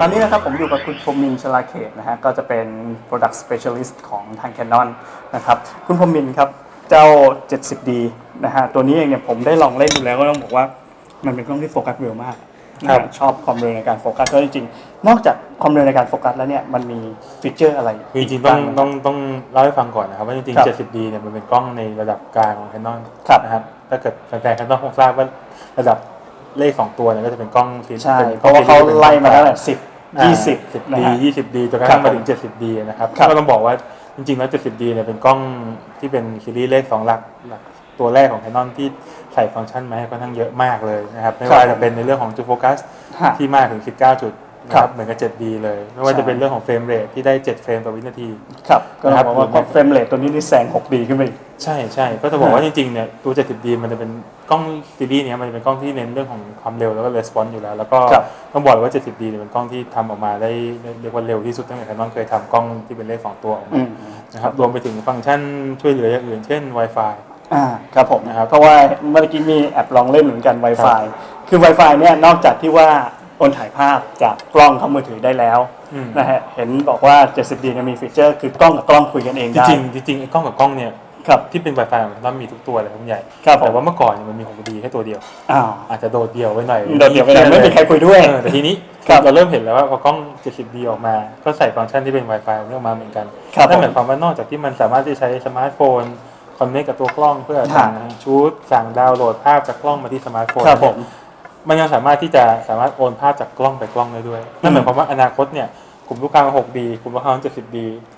ตอนนี้นะครับผมอยู่กับคุณพรหมินทร์ชลาเขตนะฮะก็จะเป็น Product Specialist ของทาง Canon นะครับคุณพรหมินทร์ครับเจ้า 70D นะฮะตัวนี้เองเนี่ยผมได้ลองเล่นดูแล้วก็ต้องบอกว่ามันเป็นกล้องที่โฟกัสเร็วมากนะฮะครับชอบความเร็วในการโฟกัสก็จริงๆนอกจากความเร็วในการโฟกัสแล้วเนี่ยมันมีฟีเจอร์อะไรคือจริงๆต้องบ้าไหม ต้องต้องเล่าให้ฟังก่อนนะครับว่าจริงครับๆ 70D เนี่ยมันเป็นกล้องในระดับกลางของ Canon ครับนะครับถ้าเกิดแฟนๆ Canon คงทราบว่าระดับเลข2ตัวเนี่ยก็จะเป็นกล้องซีใช่ป็นเพราะว่าเขาไล่มาตั้งแต่สิบ อ่ายี่สิบนะ 10D ฮะ 20D จนกระครัทั่บงมาถึง 70D นะครับครับก็ต้องบอกว่าจริงๆ แล้ว 70D เนี่ยเป็นกล้องที่เป็นซีรีส์เลข2หลักหลักตัวแรกของ Canon ที่ใส่ฟังก์ชันมาให้ค่อนข้างเยอะมากเลยนะครับ ไม่ว่าจะเป็นในเรื่องของจุดโฟกัสฮะที่มากถึง 19 จุด นะคครัรับบเหมือนกับ 7D เลย ไม่ว่าใช่จะเป็นเรื่องของเฟรมเรทที่ได้ 7 เฟรมต่อวินาทีครับก็ต้องบอกว่านะครับเฟรมเรทตัวนี้นี่แซง 6D ขึ้นไปอีกใช่ใช่ก็จะบอกว่าจริงๆเนี่ยตัว 70D มันจะเป็นกล้องซีรีส์เนี้ยมันจะเป็นกล้องที่เน้นเรื่องของความเร็วแล้วก็レスปอนส์อยู่แล้ว แล้วก็ครับต้องบอกเลยว่า 70D เนี่ยเป็นกล้องที่ทำออกมาได้ได้เรียกว่าเร็วที่สุดตั้งแต่ Canon เคยทำกล้องที่เป็นเลขสองตัวออกอืมามนะครับรวมไปถึงฟังก์ชันช่วยเหลืออย่างอื่น เช่น Wi-Fi อ่าครับผมนะครับเพราะว่าเมื่อกี้มีแอปลองเล่นเหมือนกัน Wi-Fi คือ Wi-Fi เนี่ยนอกจากที่ว่า โอนถ่ายภาพจากกล้องเข้ามือถือได้แล้วอืม นะฮะเห็นบอกว่า 70D เนี่ยมีฟีเจอร์คือกล้องกับกล้องคุยกันเองจได้ ริงๆจริงๆไอ้กล้องกับกล้องเนี่ยครับ ที่เป็น Wi-Fi ของ Canon มีทุกตัวเลยครับคุณใหญ่ครับผม แต่ว่าเมื่อก่อนเนี่ยมันมีของดีแค่ตัวเดียว อ้าว อาจจะโดดเดี่ยวไว้หน่อยโดดเดี่ยวไปหน่อยไม่มีใครคุยด้วยเออแต่ทีนี้ครับ เราเริ่มเห็นแล้วว่าพอกล้อง 70D ออกมา ก็ใส่ฟังก์ชันที่เป็น Wi-Fi นี่ออกมาเหมือนกันครับนั่นหผมมายความว่านอกจากที่มันสามารถที่จะใช้สมาร์ทโฟนคอนเนคกับตัวกล้องเพื่อครัสั่บงชุดสั่งดาวน์โหลดภาพจากกล้องมาที่สมาร์ทโฟนครับผม มันยังสามารถที่จะสามารถโอนภาพจากกล้องไปกล้องได้ด้วยนั่นหมายความว่าอนาคตเนี่ยกลุ่มลูกค้า 6D กลุ่มลูกค้า 70D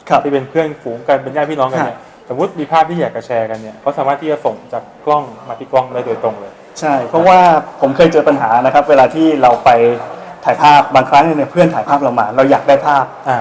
ครับที่เป็นเพื่อนฝูงกันเป็นญาติพี่น้องกันเนี่ยสมมติมีภาพที่อยากจะแชร์กันเนี่ยเขาสามารถที่จะส่งจากกล้องมาที่กล้องได้โดยตรงเลย ใช่ เพราะว่าผมเคยเจอปัญหานะครับ เวลาที่เราไปถ่ายภาพบางครั้งเนี่ยเพื่อนถ่ายภาพเรามา เราอยากได้ภาพอ่า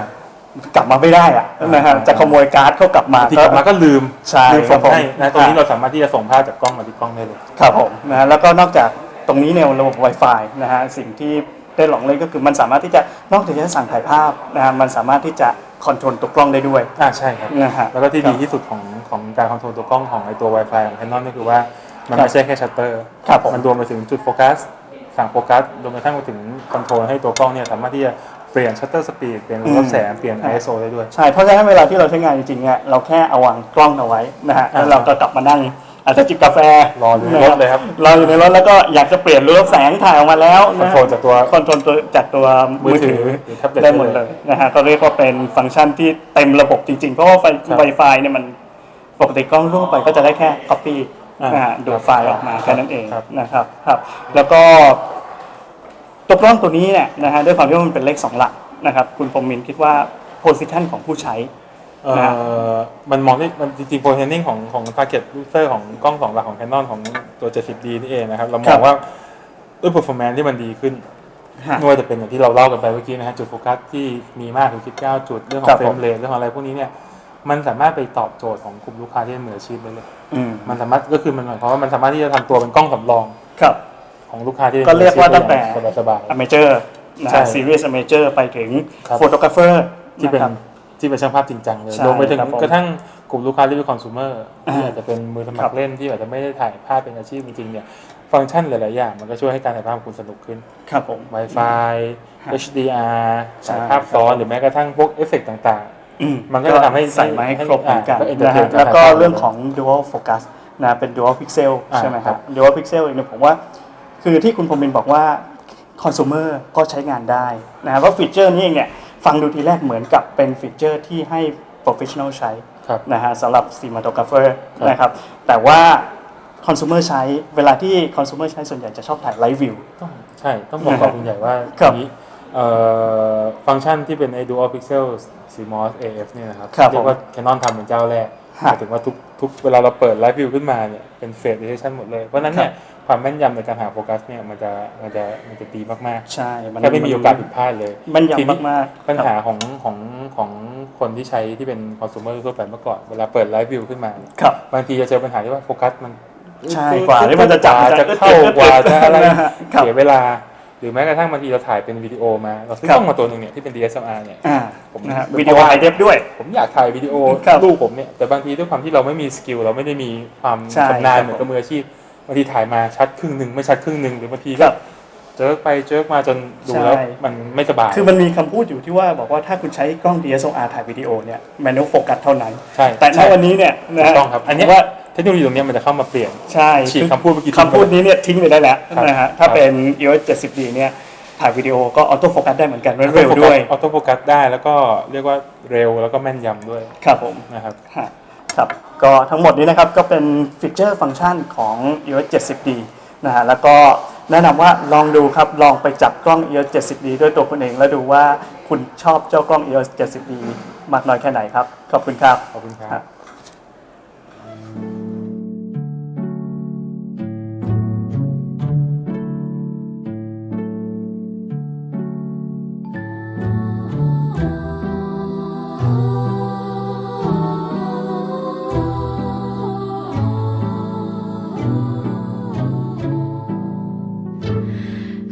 กลับมาไม่ได้อะนะฮะจะขโมยการ์ดเขากลับมาบางทีกลับมาก็ลืมใช่ลืมส่งครับผมให้นะตรงนี้เราสามารถที่จะส่งภาพจากกล้องมาที่กล้องได้เลยครับผมนะฮะแล้วก็นอกจาก ตรงนี้เนี่ยระบบ Wi-Fi นะฮะสิ่งที่ได้ลองเล่นก็คือมันสามารถที่จะนอกจากจะสั่งถ่ายภาพนะฮะมันสามารถที่จะคอนโทรลตัวกล้องได้ด้วยอ่าใช่ครับนะฮะแล้วก็ที่ครับดีที่สุดของของการคอนโทรลตัวกล้องของไอตัว Wi-Fi ของ Canon ก็คือว่ามันครับไม่ใช่แค่ชัตเตอร์ครับผมมันรวมไปถึงจุดโฟกัสสั่งโฟกัสรวมไปทั้งไปถึงคอนโทรลให้ตัวกล้องเนี่ยสามารถที่จะเปลี่ยนชัตเตอร์สปีดเปลี่ยนระดับแสงเปลี่ยน ISO ได้ด้วย ใช่ เพราะฉะนั้นเวลาที่เราใช้งานจริงๆเนี่ยเราแค่เอาวางกล้องเอาไว้นะฮะแล้วเราก็กลับมานั่ง อาจจะจิบกาแฟรออยู่ในรถเลยครับรออยู่ในรถแล้วก็อยากจะเปลี่ยนรูปแสงถ่ายออกมาแล้วคอนนะโทรลจากตัวคอนโทรลตัวจากตัวมือถือหรือแท็บเล็ตได้หมดเลยนะฮะก็เรียกว่าเป็นฟังก์ชันที่เต็มระบบจริงๆ เพราะว่าไฟครับ Wi-Fi เนี่ยมันปกติกล้องทั่วไปก็จะได้แค่ copy อ่านะฮะดูดไฟล์ออกมาครับแค่นั้นเองครับนะครับครับ แล้วก็ตัวกล้องตัวนี้เนี่ยนะฮะด้วยความที่ว่ามันเป็นเลขสองหลักนะครับ คุณพรหมินทร์คิดว่า position ของผู้ใช้ เอ่อมันมองได้มันจริงๆ positioning ของของ target user ของกล้องสองหลักของ Canon ของตัว 70D นี่เองนะครับ เรามครัองบว่าด้วย performance ที่มันดีขึ้นฮะไม่ว่าจะเป็นอย่างที่เราเล่ากันไปเมื่อกี้นะฮะจุดโฟกัสที่มีมากถึง19จุดเรื่องขอครังบเฟรผมมเรทเรื่องของอะไรพวกนี้เนี่ยมันสามารถไปตอบโจทย์ของกลุ่มลูกค้าที่เป็นมืออาชีพได้เลยอืมมันสามารถก็คือมันหมายความว่ามันสามารถที่จะทำตัวเป็นกล้องสำรองครับ ของลูกค้าที่ป็นก็เรียกว่าตั้งแต่มืออาชีพได้อย่างสบายอเมเจอร์นะใช่ฮะซีรีส์อเมเจอร์ไปถึงครับโฟโตกราฟเฟอร์ๆที่เป็น ที่เป็นช่างภาพจริงจังเลยใช่รวมไปถึงครับผมกระทั่งกลุ่มลูกค้าที่เป็นคอน sumer ที่อ่าอาจจะเป็นมือสมัครัคบรเล่นที่อาจจะไม่ได้ถ่ายภาพเป็นอาชีพจริงๆเนี่ยฟังก์ชันหลายๆอย่าง มันก็ช่วยให้การถ่ายภาพของคุณสนุกขึ้น ครับผม Wi-Fi ครับ HDR ใช่ ถ่ายภาพซ้อนหรือแม้กระทั่งพวกเอฟเฟกต์ต่าง อืมมันก็จะทำให้ใส่มาให้ครบเหมือนกันก็ entertain นะฮะการแล้วก็ถ่ายภาพเรื่องของ dual focus นะเป็น dual pixel อ่าใช่ไหมคครัรับ บ dual pixel เองเนี่ยผมว่า คือที่คุณพรหมินทร์บอกว่า consumer ก็ใช้งานได้นะครับเพราะฟีเจอร์นี้เองเนี่ย ฟังดูทีแรกเหมือนกับเป็นฟีเจอร์ที่ให้ professional ใช้ครับนะฮะสำหรับ cinematographer ครับนะครับแต่ว่า consumer ใช้เวลาที่ consumer ใช้ส่วนใหญ่จะชอบถ่าย live view ต้องใช่ ต้องบอกกับคุณใหญ่ว่าครับทีนี้เอ่อฟังก์ชันที่เป็นไอ้ dual pixel CMOS AF เนี่ยนะครับครับเรียกว่า Canon ทำเป็นเจ้าแรกหฮะมายถึงว่าทุกทุกเวลาเราเปิด live view ขึ้นมาเนี่ยเป็น phase detection หมดเลย เพราะฉะนั้นเนี่ย ความแม่นยำในการหาโฟกัสเนี่ยมันจะมันจะมันจะดีมากใช่ๆแค่ไม่มีโอกาสผิดพลาดเลยมันทีนี้ยำมากๆปัญครับหาของของของคนที่ใช้ที่เป็นคอน sumer ทั่วไปเมื่อก่อนเวลาเปิด live view ขึ้นมาเนี่ยครับบางทีจะเจอปัญหาที่ว่าโฟกัสมันใช่กว่าที่มันจะจับกว่าจะเข้ากว่าจะอะไรนะฮะครับเสียเวลาหรือแม้กระทั่งบางทีเราถ่ายเป็นวิดีโอมา เราซื้อครับกล้องมาตัวหนึ่งเนี่ยที่เป็น DSLR เนี่ยอ่าผมนะฮะผมวิดีโอไฮเดฟด้วย ผมอยากถ่ายวิดีโอครับรูปผมเนี่ยแต่บางทีด้วยความที่เราไม่มีสกิลเราไม่ได้มีความใช่ชำนาญครับเหมือนกับมืออาชีพ บางทีถ่ายมาชัดครึ่งหนึ่งไม่ชัดครึ่งหนึ่งหรือบางทีคก็รับเจิกไปเจิกมาจนดูแล้วใช่มันไม่สบายคือมันมีคำพูดอยู่ที่ว่าบอกว่าถ้าคุณใช้กล้อง DSLR ถ่ายวิดีโอเนี่ยแมนนวโฟกัสเท่านั้นใช่แต่ณใช่วันนี้เนี่ยนะถูฮะกต้องครับอันเนี้ยว่าเทคโนโลยีตรงเนี้ยมันจะเข้ามาเปลี่ยนใช่ฉีกคำพูดเมื่อกี้คำพูดนี้เนี่ยทิ้งไปได้แล้วครับนะฮะถ้าครับเป็น EOS 70D เนี่ยถ่ายวิดีโอก็ออโต้โฟกัสได้เหมือนกันเร็วด้วยออโต้โฟกัสได้แล้วก็เรียกว่าเร็วแล้วก็แม่นยำด้วยครับผมนะครับฮะ ครับก็ทั้งหมดนี้นะครับก็เป็นฟีเจอร์ฟังก์ชันของ EOS 70D นะฮะแล้วก็แนะนำว่าลองดูครับ ลองไปจับกล้อง EOS 70D ด้วยตัวคุณเอง แล้วดูว่าคุณชอบเจ้ากล้อง EOS 70D มากน้อยแค่ไหนครับ ขอบคุณครับ ขอบคุณคครัรับ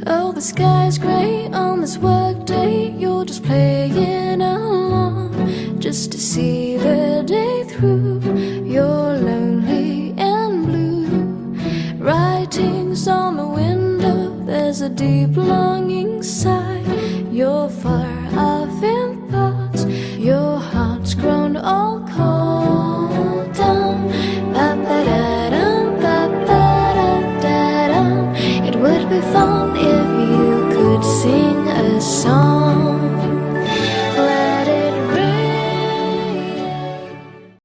Oh, the sky's grey on this workday. You're just playing along just to see the day through. You're lonely and blue. Writings on the window, there's a deep longing sigh. You're far off in thoughts. Your heart's grown old.